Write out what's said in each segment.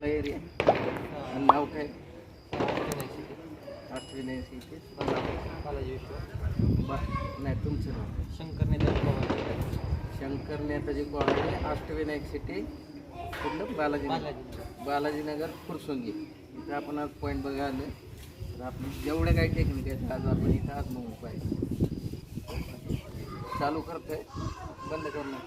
Area नाव काय बालाजी नाही तुमचं नाव? शंकर निधन पवार शंकर नेताजी कॉलनी अष्टविनायक सिटी कुठलं? बालाजी बालाजी बालाजीनगर फुरसुंगी इथं आपण आज पॉईंट बघा आलो तर आपण जेवढ्या काही टेक्निक आहेत आज आपण इथं आज मग पाहिजे चालू करतोय. बंद करणार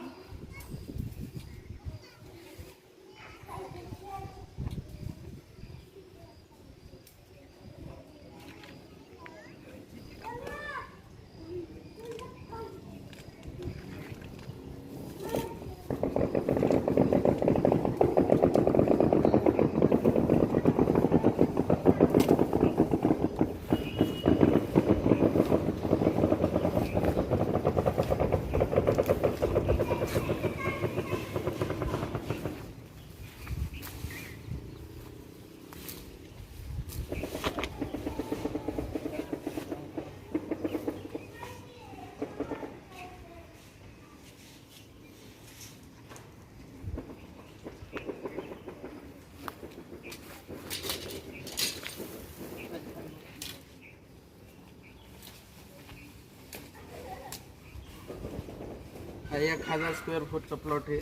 हा एक हजार स्क्वेअर फूटचा प्लॉट आहे.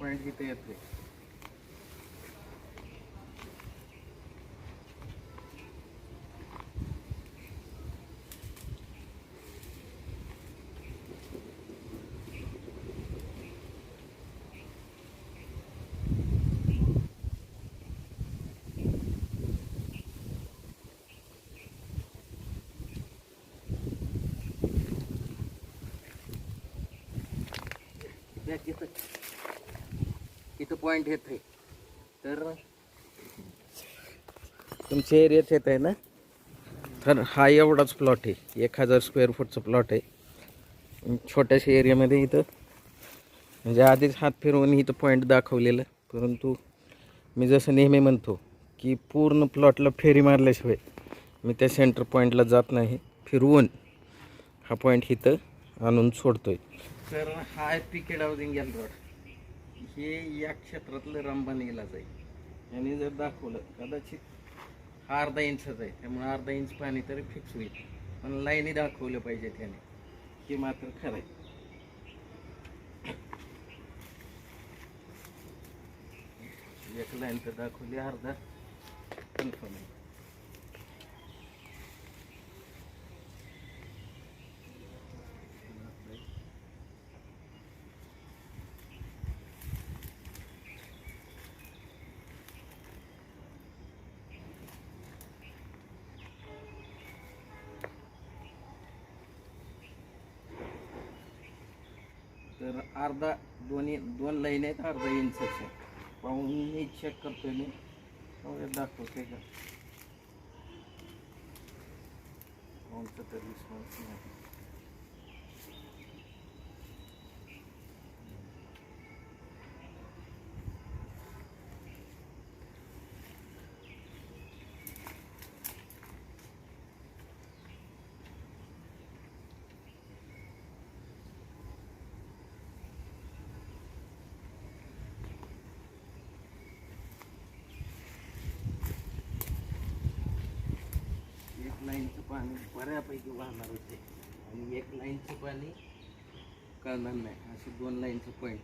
पॉईंट इथे येते इथं इथं पॉईंट येत आहे तर तुमच्या एरियात येत आहे ना? तर हा एवढाच प्लॉट आहे. एक हजार स्क्वेअर फूटचा प्लॉट आहे. छोट्याशा एरियामध्ये इथं म्हणजे आधीच हात फिरवून इथं पॉईंट दाखवलेलं. परंतु मी जसं नेहमी म्हणतो की पूर्ण प्लॉटला फेरी मारल्याशिवाय मी त्या सेंटर पॉईंटला जात नाही. फिरवून हा पॉईंट इथं आणून सोडतो आहे तर हा आहे पिकेड हाऊसिंग गॅल रोड हे या क्षेत्रातलं रामबान इलाज आहे. यांनी जर दाखवलं कदाचित हा अर्धा इंचच आहे. त्यामुळे अर्धा इंच पाणी तरी फिक्स होईल. पण लाईनी दाखवलं पाहिजे त्याने. हे मात्र खरं आहे. एक लाईन तर दाखवली अर्धा कन्फर्म आहे. तर अर्धा दोन्ही दोन लाईन आहेत अर्धा इंचच पाहून मी चेक करतोय मी. पाहूया दाखवते का कोणतं तर रिस्पॉन्स नाही एक लाईनचं पाणी बऱ्यापैकी वाहणार होते. आणि एक लाईनचं पाणी कळणार नाही. असे दोन लाईनचं पॉईंट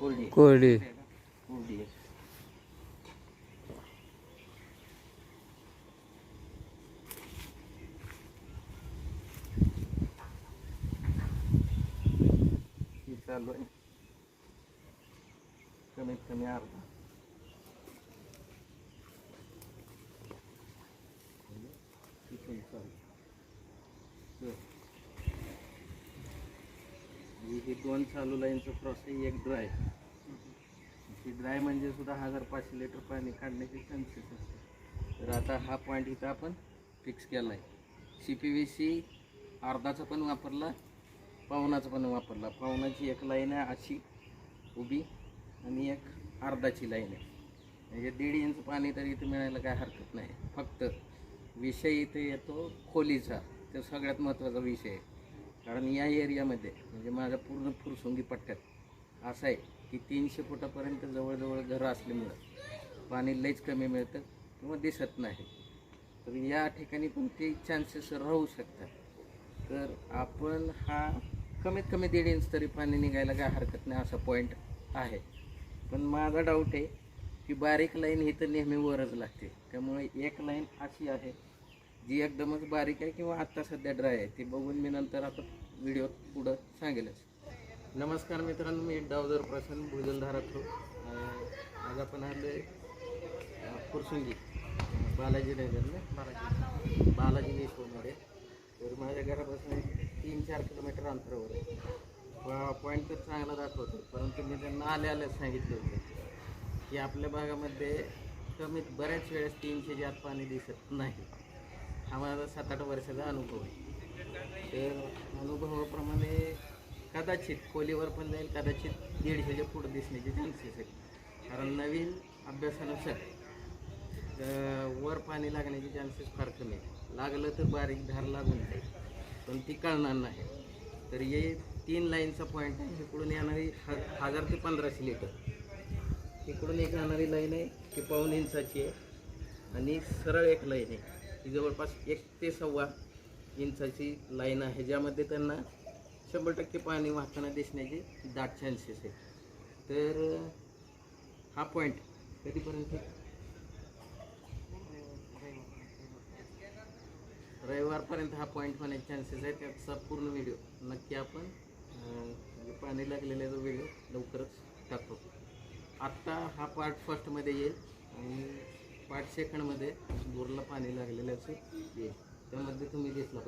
कोरडी. कोरडी. कोरडी चालू आहे. कमीत कमी अर्धा. ही दोन चालू लाईनचं प्रोसेस एक ड्राय ही ड्राय म्हणजे सुद्धा हजार पाचशे लिटर पाणी काढण्याची चान्सेस असते तर आता हा पॉईंट इथं आपण फिक्स केला आहे सी पी व्ही सी अर्धाचा पण वापरला पावनाचा पण वापरला. पावनाची एक लाईन आहे अशी उभी आणि एक अर्धाची लाईन आहे. म्हणजे दीड इंच पाणी तरी इथं मिळायला काय हरकत नाही. फक्त विषय इथे येतो खोलीचा. तो सगळ्यात महत्त्वाचा विषय आहे. कारण या एरियामध्ये म्हणजे माझ्या पूर्ण फुरसुंगी पट्ट्यात असं आहे की तीनशे फुटापर्यंत जवळजवळ घरं असल्यामुळं पाणी लईच कमी मिळतं किंवा दिसत नाही. तर या ठिकाणी पण ते चान्सेस राहू शकतात. तर आपण हा कमीत कमी दीड इंच तरी पाणी निघायला काय हरकत नाही असा पॉईंट आहे. पण माझा डाऊट आहे की बारीक लाईन ही तर नेहमी वरच लागते. त्यामुळे एक लाईन अशी आहे जी एकदमच बारीक आहे किंवा आत्ता सध्या ड्राय आहे ती बघून मी नंतर आता व्हिडिओ पुढं सांगेलच. नमस्कार मित्रांनो मी डावदर प्रसन्न भुजलधारा थ्रू आज आपण आलो फुरसुंगी बालाजी नगरला. बालाजी बालाजी नेशवरमध्ये तर माझ्या घरापासून तीन चार किलोमीटर अंतरावर आहे. पॉईंट तर चांगला दाखवतो परंतु मी त्यांना आले आल्याच सांगितलं होतं की आपल्या भागामध्ये कमीत बऱ्याच वेळेस तीनशेच्या आत पाणी दिसत नाही. हा माझा सात आठ वर्षाचा अनुभव आहे. तर अनुभवाप्रमाणे कदाचित खोलीवर पण जाईल कदाचित दीडशेच्या पुढं दिसण्याचे चान्सेस आहेत कारण नवीन अभ्यासानुसार वर पाणी लागण्याचे चान्सेस फार कमी आहेत. लागलं तर बारीक धार लागून जाईल पण ती कळणार नाही. तर हे तीन लाईनचा पॉईंट आहे. इकडून येणारी ह हजार ते पंधराशे लिटर इकडून एक जाणारी लाईन आहे ती पाऊन इंचाची आहे. आणि सरळ एक लाईन आहे. ही जवळपास एक ते सव्वा इंचाची लाईन आहे ज्यामध्ये त्यांना शंभर टक्के पाणी वाहताना दिसण्याचे दाट चान्सेस आहे तर हा पॉईंट कधीपर्यंत? रविवारपर्यंत हा पॉईंट होण्याचे चान्सेस आहे त्याचा पूर्ण व्हिडिओ नक्की आपण म्हणजे पाणी लागलेला जो व्हिडिओ लवकरच टाकतो. आत्ता हा पार्ट फर्स्टमध्ये येईल आणि पार्ट सेकंडमध्ये बोरला पाणी लागलेल्याचं येईल त्यामध्ये तुम्ही घेतलं पाहिजे.